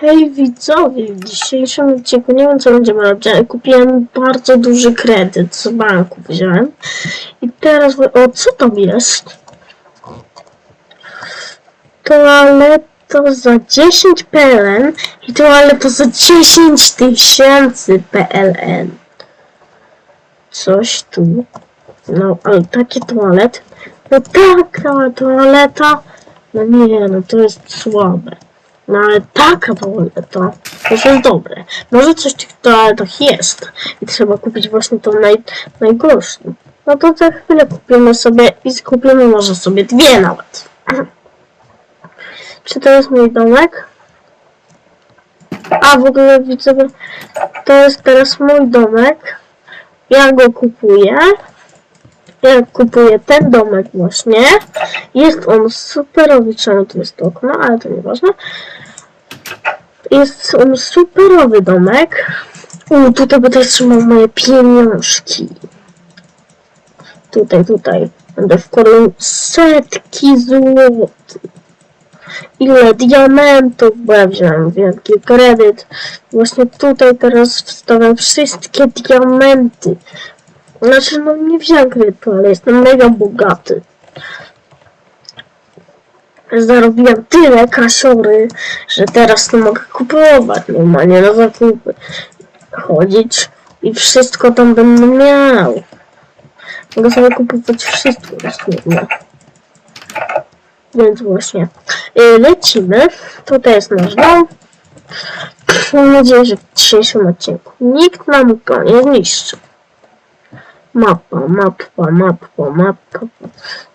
Hej widzowie, w dzisiejszym odcinku nie wiem co będziemy robić, ale kupiłem bardzo duży kredyt z banku wziąłem. I teraz, o co tam jest? Toaleta za 10 PLN i toaleta za 10 tysięcy PLN. Coś tu. No, ale takie toalet. No taka toaleta. No nie, no to jest słabe. No ale taka to już jest dobre. Może coś tych toaletach jest i trzeba kupić właśnie tą naj, najgorszą. No to za chwilę kupimy sobie i skupimy może sobie dwie nawet. Czy to jest mój domek? A w ogóle widzowie, to jest teraz mój domek. Ja go kupuję. Ja kupuję ten domek właśnie. Jest on superowy, czemu tu jest okno, ale to nieważne. Jest on superowy domek. U, tutaj będę trzymał moje pieniążki. Tutaj, tutaj. Będę wkładał setki złotych. Ile diamentów, bo ja wziąłem wielki kredyt. Właśnie tutaj teraz wstawiam wszystkie diamenty. Znaczy, no nie wziąłem kredytu, ale jestem mega bogaty. Zarobiłem tyle kasiory, że teraz nie mogę kupować normalnie na zakupy. Chodzić i wszystko tam będę miał. Mogę sobie kupować wszystko dosłownie. Więc właśnie. Y, Lecimy. Tutaj jest nasz dom. Mam nadzieję, że w dzisiejszym odcinku nikt nam go nie zniszczy. Mapa, mapa, mapa, mapa.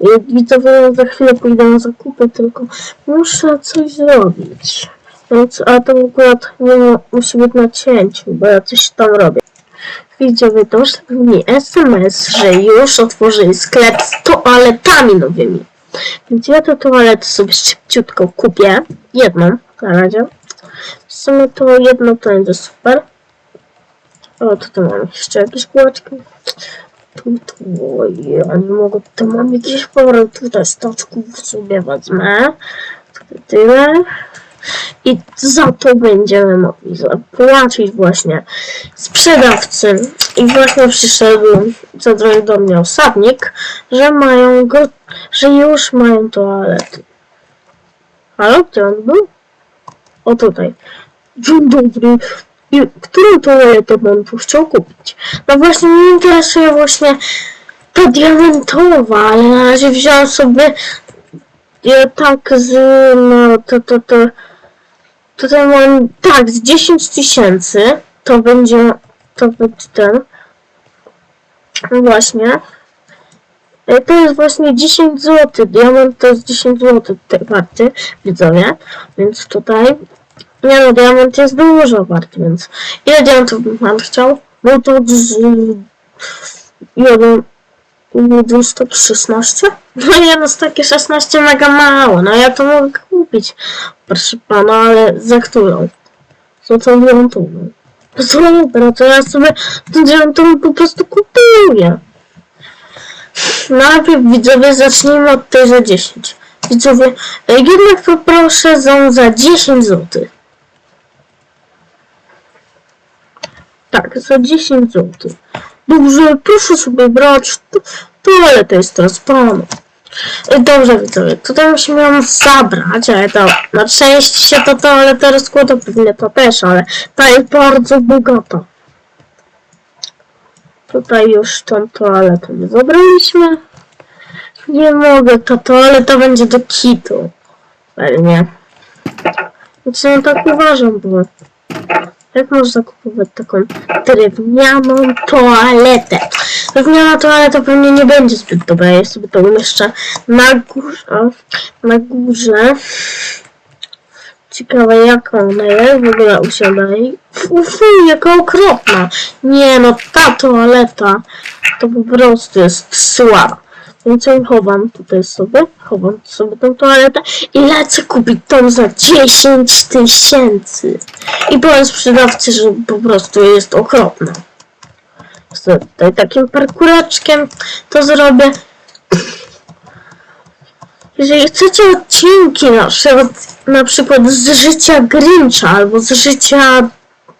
I Widzowie, za chwilę pójdę na zakupy, tylko muszę coś zrobić. Więc, a to akurat nie mu- musi być na cięciu, bo ja coś tam robię. Widzowie, doszedł mi SMS, że już otworzyli sklep z toaletami nowymi. Więc ja tę toaletę sobie szybciutko kupię. Jedną na razie. W sumie to jedno to będzie super. O, tutaj mam jeszcze jakieś kółeczki. Tu, tu, oj, ja nie mogę, tu mam jakieś pory, tutaj stoczków sobie wezmę. Tutaj tyle. I za to będziemy mogli zapłacić właśnie sprzedawcy. I właśnie przyszedł, zadzwonił do mnie osadnik, że mają go, że już mają toalety. Halo, gdzie on był? O tutaj. Dzień dobry. I którą toaletę bym tu chciał kupić? No właśnie mnie interesuje właśnie ta diamentowa, ale na razie wziąłem sobie ja tak z, no to, to, to, tutaj mam, tak, z 10 tysięcy, to będzie, to będzie ten, No właśnie, E, to jest właśnie 10 zł, diament to jest 10 zł warty, widzowie, więc tutaj, nie no, diament jest dużo warty, więc ile diamentów bym pan chciał? No to z, jeden, jeden stok 16? No nie no, takie 16 mega mało, no ja to mogę kupić, proszę pana, ale za którą? Za tą diamentową. No dobra, to ja sobie tę diamentową po prostu kupuję. Najpierw widzowie zacznijmy od tej za 10. Widzowie, jednak poproszę za, za 10 zł. Tak, za 10 zł. Dobrze, proszę sobie brać. To, toaletę jest pana. E, Dobrze widzowie, tutaj musimy ją zabrać, ale to na części się ta toaleta rozkłada, pewnie to też, ale ta jest bardzo bogata. Tutaj już tą toaletę nie zabraliśmy. Nie mogę, ta toaleta będzie do kitu. Pewnie. Znaczy, no tak uważam, bo jak można kupować taką drewnianą toaletę? Drewniana toaleta pewnie nie będzie zbyt dobra, ja sobie to umieszczę na górze. Na górze. Ciekawe jaka ona jest, w ogóle usiada i Ufu, jaka okropna. Nie no, ta toaleta to po prostu jest słaba. Więc ją chowam tutaj sobie, chowam sobie tą toaletę i lecę kupić tą za 10 tysięcy. I powiem sprzedawcy, że po prostu jest okropna. Sobie tutaj takim parkureczkiem to zrobię. Jeżeli chcecie odcinki nasze, na przykład z życia Grincha albo z życia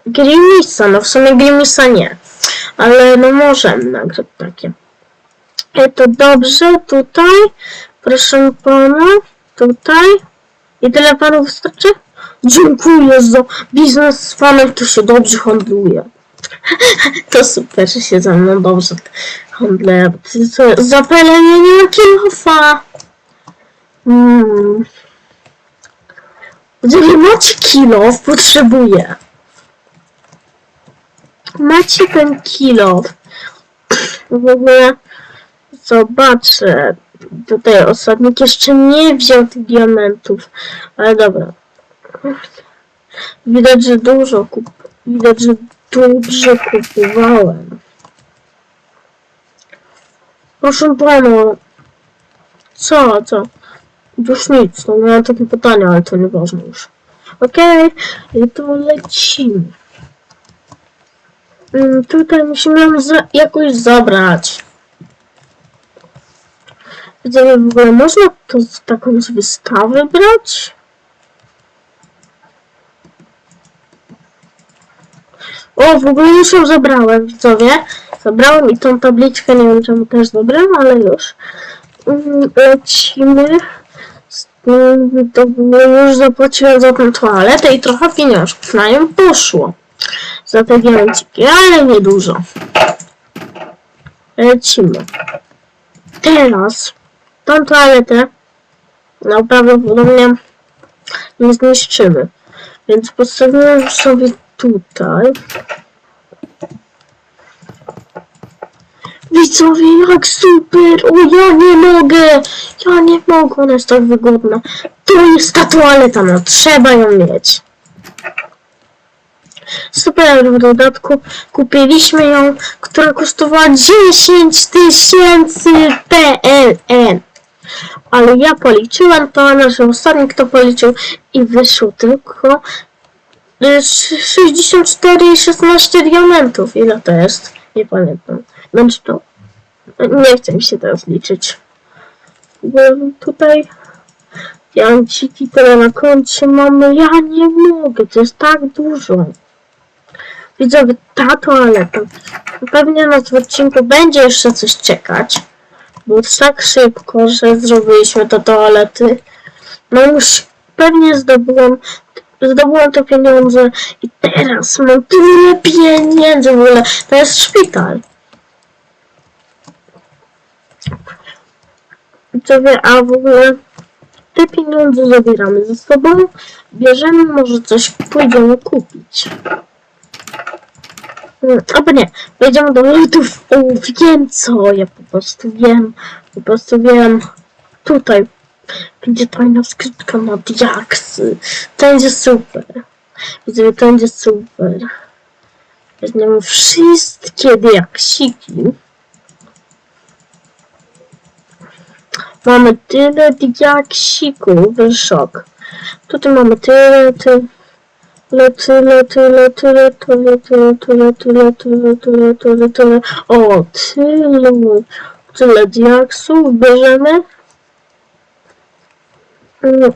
Grimisa, no w sumie Grimisa nie, ale no możemy nagrać takie. E, to dobrze, tutaj, proszę pana, tutaj. I tyle panu wystarczy? Dziękuję za biznes z panem, to się dobrze handluje. To super, że się ze mną dobrze handluje. Zapalenie nie ma kilofa. Hmm. Jeżeli macie kilof, potrzebuję. Macie ten kilof. W ogóle zobaczę. Tutaj osadnik jeszcze nie wziął tych diamentów. Ale dobra. Widać, że dużo kup... Widać, że dobrze kupowałem. Proszę pana. Co, co? Już nic, no miałem takie pytania, ale to nieważne już. Okej, i to lecimy. Mm, tutaj musimy ją za jakoś zabrać. Widzę, w ogóle można to z taką z wystawy brać? O, w ogóle już ją zabrałem, widzowie. Zabrałem i tą tabliczkę, nie wiem czemu też zabrałem, ale już. Mm, Lecimy. To już zapłaciłem za tę toaletę i trochę pieniążków na nią poszło. Za te diamenciki, ale niedużo. Lecimy. Teraz tą toaletę no prawdopodobnie nie zniszczymy. Więc postawimy ją sobie tutaj. Widzowie, jak super! O, ja nie mogę! Ja nie mogę, ona jest tak wygodna. To jest ta toaleta, no trzeba ją mieć. Super, w dodatku kupiliśmy ją, która kosztowała 10 tysięcy PLN. Ale ja policzyłem to, nasz ostatni kto policzył i wyszło tylko y, sz- 64,16 diamentów. Ile to jest? Nie pamiętam. Znaczy to nie chce mi się teraz liczyć. Bo tutaj diamenciki tyle na koncie mamy. Ja nie mogę, to jest tak dużo. Widzowie, ta toaleta. Pewnie na odcinku będzie jeszcze coś czekać. Bo tak szybko, że zrobiliśmy te toalety. No już pewnie zdobyłem, zdobyłem te pieniądze i teraz mam tyle pieniędzy w ogóle. To jest szpital. Widzowie, a w ogóle te pieniądze zabieramy ze sobą. Bierzemy, może coś pójdziemy kupić. Albo nie, wejdziemy do lutów. O, wiem co, ja po prostu wiem, po prostu wiem. Tutaj będzie tajna skrytka na diaksy. To będzie super. Widzę, to będzie super. Weźmiemy wszystkie diaksiki. Mamy tyle diaksików, szok. Tutaj mamy tyle, tyle. Tyle, tyle, tyle, tyle, tyle, tyle, tyle, tyle, tyle, tyle, tyle. O, tyle, tyle diaksów bierzemy. Mm,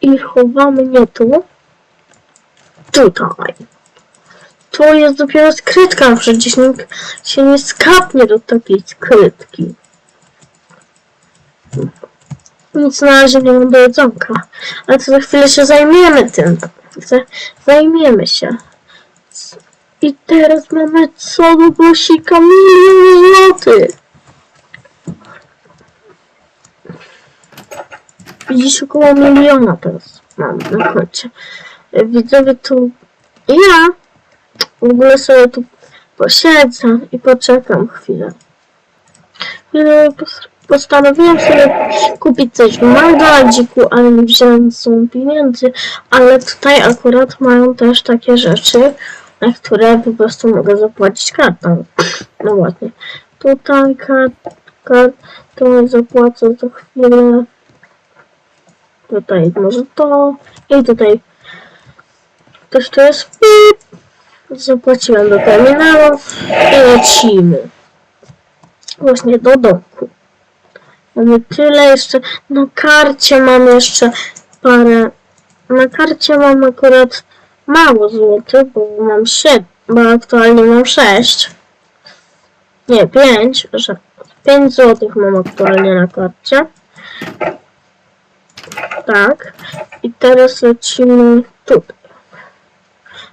I chowamy nie tu. Tutaj. To jest dopiero skrytka, przecież nikt się nie skapnie do takiej skrytki. Nic na razie nie mam do jedzonka, ale to za chwilę się zajmiemy tym. Za- Zajmiemy się. I teraz mamy co do głosika milion złotych. Widzisz około miliona teraz mam na koncie. E, Widzowie tu ja w ogóle sobie tu posiedzę i poczekam chwilę. Chwilę pos- Postanowiłem sobie kupić coś w McDonaldziku, ale nie wziąłem z pieniędzy, ale tutaj akurat mają też takie rzeczy, na które po prostu mogę zapłacić kartą. No właśnie. Tutaj kartka, to zapłacę za chwilę. Tutaj może to. I tutaj też to jest. Zapłaciłem do terminalów i lecimy. Właśnie do domku. Mamy tyle jeszcze. Na karcie mam jeszcze parę. Na karcie mam akurat mało złotych, bo mam 7, bo aktualnie mam 6. Nie, 5, że 5 złotych mam aktualnie na karcie. Tak. I teraz lecimy tutaj.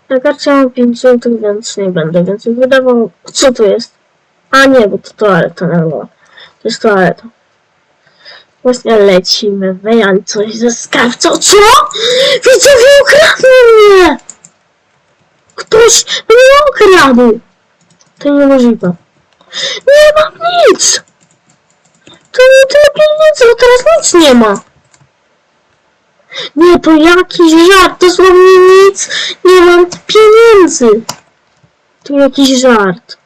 Na karcie mam 5 złotych, więc nie będę więcej wydawał. Co tu jest? A nie, bo to toaleta na To jest toaleta. Właśnie lecimy, wyjan coś ze skarbca. Co? Widzowie ukradł mnie! Ktoś mnie ukradł! To niemożliwe. Nie mam nic! To nie tyle pieniędzy, bo teraz nic nie ma. Nie, to jakiś żart, dosłownie nic. Nie mam pieniędzy. To jakiś żart.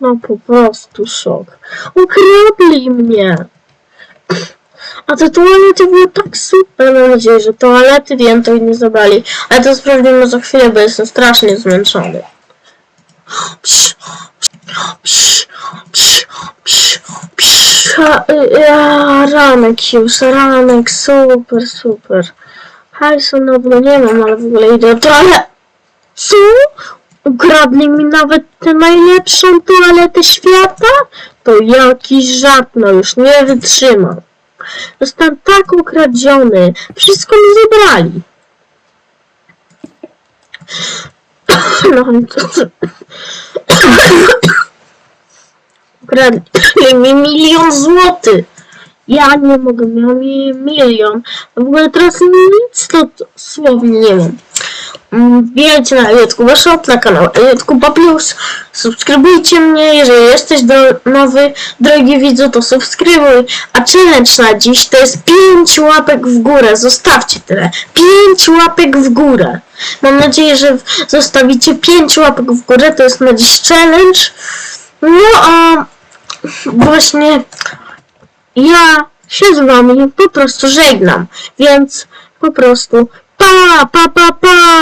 No po prostu szok. Ukradli mnie. A te toalety były tak super. Mam nadzieję, że toalety wiem, to nie zabrali. Ale to sprawdzimy za chwilę, bo jestem strasznie zmęczony. Psz, psz, psz, psz, psz. A, ja, ranek już, ranek, super, super. Hajsu na ogóle nie mam, ale w ogóle idę do toalety. Co? Ukradli mi nawet tę najlepszą toaletę świata? To jakiś żart, no już nie wytrzymam. Zostałem tak ukradziony. Wszystko mi zabrali. No? Ukradli mi milion złotych. Ja nie mogę, miał mi milion. W ogóle teraz nic to słownie nie mam. Mm, Wbijajcie na YouTube Shop, na kanał YouTube Plus. Subskrybujcie mnie, jeżeli jesteś do, nowy, drogi widzu, to subskrybuj. A challenge na dziś to jest 5 łapek w górę. Zostawcie tyle. 5 łapek w górę. Mam nadzieję, że zostawicie 5 łapek w górę. To jest na dziś challenge. No a właśnie ja się z wami po prostu żegnam. Więc po prostu pa, pa, pa, pa.